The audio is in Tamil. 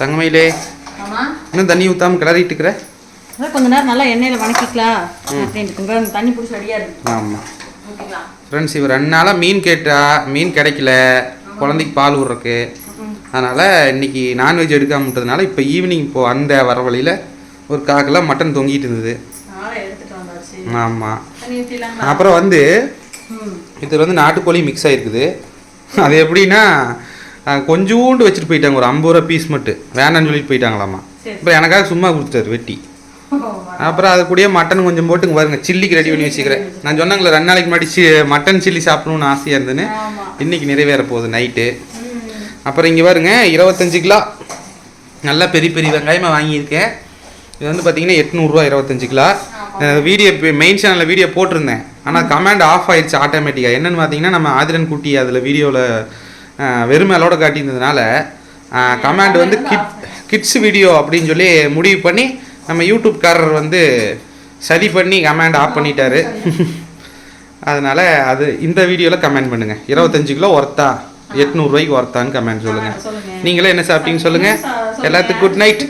தங்கமயிலே. இன்னும் தண்ணி ஊத்தாம கிளறிட்டு இருக்கிற? கொஞ்ச நேரம் நல்லா எண்ணெயில வணக்கிக்கலாம் அப்படின்ட்டு. தண்ணி பிடிச்சி ரெடியா இருக்கு ஆமாம் ஃப்ரெண்ட்ஸ் இவர் ரெண்டு நாளாக மீன் கேட்டா மீன் கிடைக்கல. குழந்தைக்கு பால் விட்றக்கு அதனால் இன்னைக்கு நான்வெஜ் எடுக்காம விட்டதுனால இப்போ ஈவினிங் இப்போ அந்த வர வழியில் ஒரு காக்கெல்லாம் மட்டன் தொங்கிட்டு இருந்தது. ஆமாம் அப்புறம் வந்து ம். இதில் வந்து நாட்டுக்கோழி மிக்ஸ் ஆகிருக்குது அது எப்படின்னா கொஞ்சூண்டு வச்சுட்டு போயிட்டாங்க ஒரு ஐம்பது ரூபா பீஸ் மட்டும். வேணான்னு சொல்லிட்டு போயிட்டாங்களாமா. சரி. அப்புறம் எனக்காக சும்மா கொடுத்துட்டாரு வெட்டி. அப்புறம் அது கூடயே மட்டன் கொஞ்சம் போட்டு இங்க பாருங்க சில்லிக்கு ரெடி பண்ணி வச்சுக்கிறேன். நான் சொன்னாங்களே ரெண்டு நாளைக்கு முன்னாடி சி- மட்டன் சில்லி சாப்பிடணும்னு ஆசையாக இருந்ததுன்னு ஆமா. இன்னைக்கு நிறைவேற போகுது நைட்டு அப்புறம் இங்கே பாருங்க இருபத்தஞ்சு கிலோ. நல்லா பெரிய பெரிய வெங்காயமாக வாங்கியிருக்கேன். இது வந்து பார்த்தீங்கன்னா எட்நூறுரூவா இருபத்தஞ்சு கிலோ. வீடியோ மெயின் சேனலில் வீடியோ போட்டிருந்தேன். ஆனால் கமாண்ட் ஆஃப் ஆயிடுச்சு ஆட்டோமேட்டிக்காக என்னன்னு பார்த்தீங்கன்னா நம்ம ஆதிரன் குட்டி அதில் வீடியோவில் வெறுமேலோட காட்டியிருந்ததுனால கமாண்ட் வந்து கிட் கிட்ஸ் வீடியோ அப்படின்னு சொல்லி முடிவு பண்ணி நம்ம யூடியூப்காரர் வந்து சரி பண்ணி கமாண்ட் ஆஃப் பண்ணிட்டாரு. அதனால அது இந்த வீடியோவில் கமெண்ட் பண்ணுங்க. இருபத்தஞ்சு கிலோ ஒர்த்தா எட்நூறுரூவாய்க்கு ஒர்த்தான்னு கமெண்ட் சொல்லுங்க. சொல்லுங்க. நீங்களே என்ன சாப்பிட்டீங்க சொல்லுங்க. எல்லாத்துக்கும் குட் நைட்